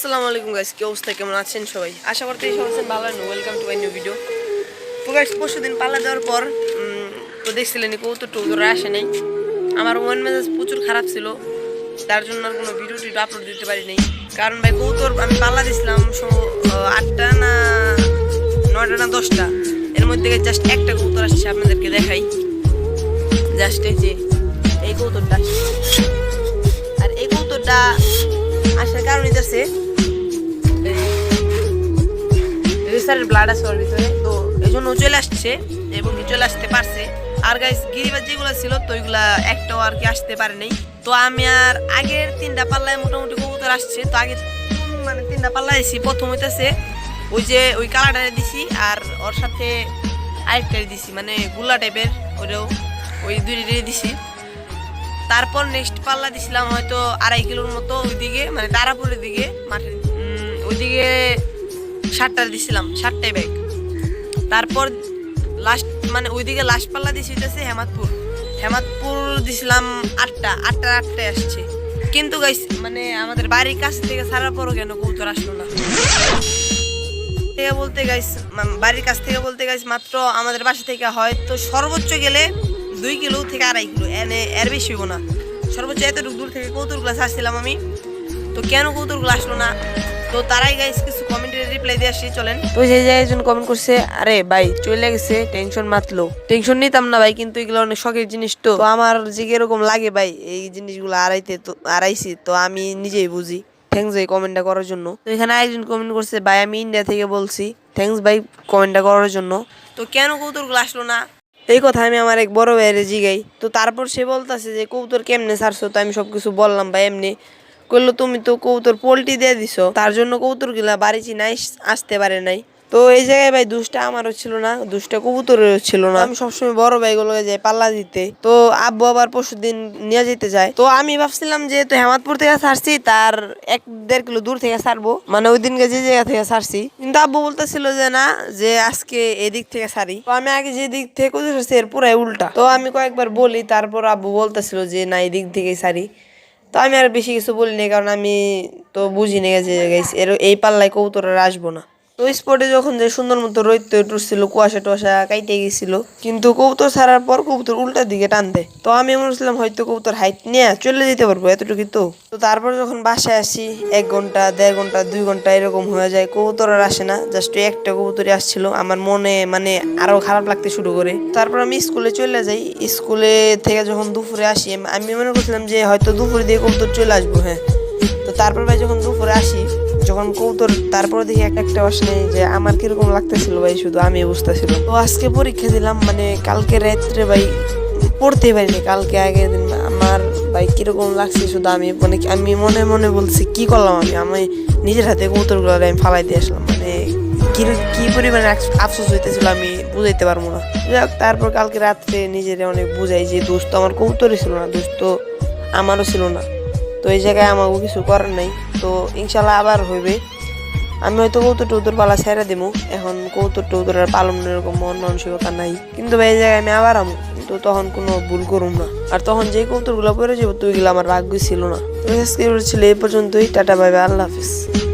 আসসালামু আলাইকুম গাইস কি অবস্থা? কেমন আছেন সবাই? আশা করতে সবাই আছেন ভালো welcome to my new video তো গাইস পরশু দিন পাল্লা দেওয়ার পর তো দেখছিলেন কেউ কৌতুর টৌতুরা আসে নাই। আমার মন মেজাজ প্রচুর খারাপ ছিল। তার জন্য আর কোনো ভিডিও টিডিও আপলোড দিতে পারি নাই। কারণ ভাই কৌতুর আমি পাল্লা দিছিলাম সম- আটটা না নয়টা না দশটা। এর মধ্যে জাস্ট একটা কৌতুর আসছে, আপনাদেরকে দেখাই। জাস্ট এই যে, এই কৌতুরটা আর এই কৌতুরটা আসার কারণ হইতেছে রেসারের ব্লাড আছে ওর ভিতরে, তো এই জন্য চলে আসছে এবং চলে আসতে পারছে। আর গাইস গিরিবাজ যেগুলো ছিল তো ওইগুলা একটাও আর কি আসতে পারে নাই। তো আমি আর আগের তিনটা পাল্লায় মোটামুটি কবুতর আসছে, তো আগে মানে তিনটা পাল্লা দিছি প্রথম হইতেছে ওই যে ওই কালারটা দিছি আর ওর সাথে আরেকটা দিছি মানে গুলা টাইপের ওইটাও ওই দুইটাই দিছি। তারপর নেক্সট পাল্লা দিছিলাম হয়তো আড়াই কিলোর মতো ওইদিকে মানে তারাপুরের দিকে, মাঠের ওইদিকে ষাটটা দিছিলাম ষাটটাই ব্যাগ তারপর লাস্ট মানে ওইদিকে লাস্ট পাল্লা দিছি হইতেছে হেমাদপুর। হেমাদপুর দিছিলাম আটটা আটটা আটটায় আসছে। কিন্তু গাইস মানে আমাদের বাড়ির কাছ থেকে সারার পরও কেন কৌতর আসলো না। থেকে বলতে গাইস বাড়ির কাছ থেকে বলতে গাইস মাত্র আমাদের বাসা থেকে হয়তো সর্বোচ্চ গেলে দুই কিলো থেকে আড়াই কিলো। এনে, এর বেশি হইব না। সর্বোচ্চ এতটুকু দূর থেকে কৌতুরগুলো আসছিলাম আমি। তো কেন কৌতুরগুলো আসলো না? তো তারাই গাইস কিছু কমেন্টের রিপ্লাই দিয়ে আসি চলেন। তো সেই জায়গায় একজন কমেন্ট করছে আরে ভাই চলে গেছে টেনশন মাতলো। টেনশন নিতাম না ভাই কিন্তু এগুলো অনেক শখের জিনিস তো। আমার যে এরকম লাগে ভাই এই জিনিসগুলো আড়াইতে তো আড়াইছি তো আমি নিজেই বুঝি। থ্যাংকস ভাই কমেন্টটা করার জন্য। তো এখানে একজন কমেন্ট করছে ভাই আমি ইন্ডিয়া থেকে বলছি। থ্যাংকস ভাই কমেন্টটা করার জন্য। তো কেন কৌতুরগুলো আসলো না? এই কথা আমি আমার এক বড় ভাইয়ের জিগাই। তো তারপর সে বলতেছে যে কৌতুর কেমনে ছাড়ছো? তো আমি সবকিছু বললাম ভাই এমনি। করল, তুমি তো কৌতুর পোল্ট্রি দিয়ে দিছো, তার জন্য কৌতুরগুলা বাড়ি চিনাই আসতে পারে নাই। তো এই জায়গায় ভাই দুষ্টা আমারও ছিল না, দুষ্টা কবুতরেরও ছিল না। আমি সবসময় বড় ভাইগুলোকে যাই পাল্লা দিতে। তো আব্বু আবার পরশু দিন নিয়ে যেতে যায়। তো আমি ভাবছিলাম যে তো হেমাদপুর থেকে ছাড়ছি, তার এক দেড় কিলো দূর থেকে ছাড়বো। মানে ওই দিনকে যে জায়গা থেকে ছাড়ছি। কিন্তু আব্বু বলতেছিল যে না, যে আজকে এদিক থেকে সারি তো আমি আগে যে দিক থেকে কৌতুর ছাড়ছি এর পুরাই উল্টা। তো আমি কয়েকবার বলি, তারপর আব্বু বলতেছিল যে না, এদিক দিক থেকেই ছাড়ি। তো আমি আর বেশি কিছু বলিনি, কারণ আমি তো বুঝি গেছি এই পাল্লায় কবুতরের আসব না। তো স্পটে যখন যে সুন্দর মতো রোদ টুসছিল কুয়াশা টুয়াশা কাইটে গেছিল, কিন্তু কবুতর ছাড়ার পর কবুতর উল্টার দিকে টান দেয়। তো আমি মনে করছিলাম, হয়তো কবুতর হাইট নিয়ে চলে যেতে পারব এতটুকু তো। তো তারপর যখন বাসায় আসি, এক ঘণ্টা, দেড় ঘণ্টা, দুই ঘণ্টা এরকম হয়ে যায়, কবুতর আর আসে না জাস্ট একটা কবুতরই আসছিল। আমার মনে মানে আরও খারাপ লাগতে শুরু করে। তারপর আমি স্কুলে চলে যাই স্কুলে থেকে যখন দুপুরে আসি, আমি মনে করছিলাম যে হয়তো দুপুরে দিয়ে কবুতর চলে আসব হ্যাঁ। তো তারপর ভাই যখন দুপুরে আসি যখন কৌতর তারপর দেখি একটা একটা নেই যে আমার কীরকম লাগতেছিল ভাই শুধু আমি বুঝতেছিল তো আজকে পরীক্ষা দিলাম মানে কালকে রাত্রে ভাই পড়তে পারিনি। কালকে আগের দিন আমার ভাই কীরকম লাগছে শুধু আমি মানে আমি মনে মনে বলছি কি করলাম আমি? আমি নিজের হাতে কৌতরগুলো আমি ফালাই দিয়ে আসলাম। মানে কি কি পরিমাণে আফসোস হইতেছিল আমি বুঝাইতে পারব না। যাই হোক, তারপর কালকে রাত্রে নিজেরে অনেক বুঝাই যে দোষ তো আমার কৌতরই ছিল না দোষ তো আমারও ছিল না। তো এই জায়গায় আমাকে কিছু করার নাই। তো ইনশাল্লাহ আবার হইবে। আমি হয়তো কৌতুর টৌতুর পালা ছেড়ে দেবো এখন কৌতুর টৌতুর আর পালন এরকম মন মানসিকতা নাই। কিন্তু এই জায়গায় আমি আবার আমি। তো তখন কোনো ভুল করুম না। আর তখন যে কৌতুকগুলো পড়ে যাব তুইগুলো আমার ভাগ্য ছিল না। তো ছিল এই পর্যন্তই। Tata bye bye bye. আল্লাহ হাফিজ।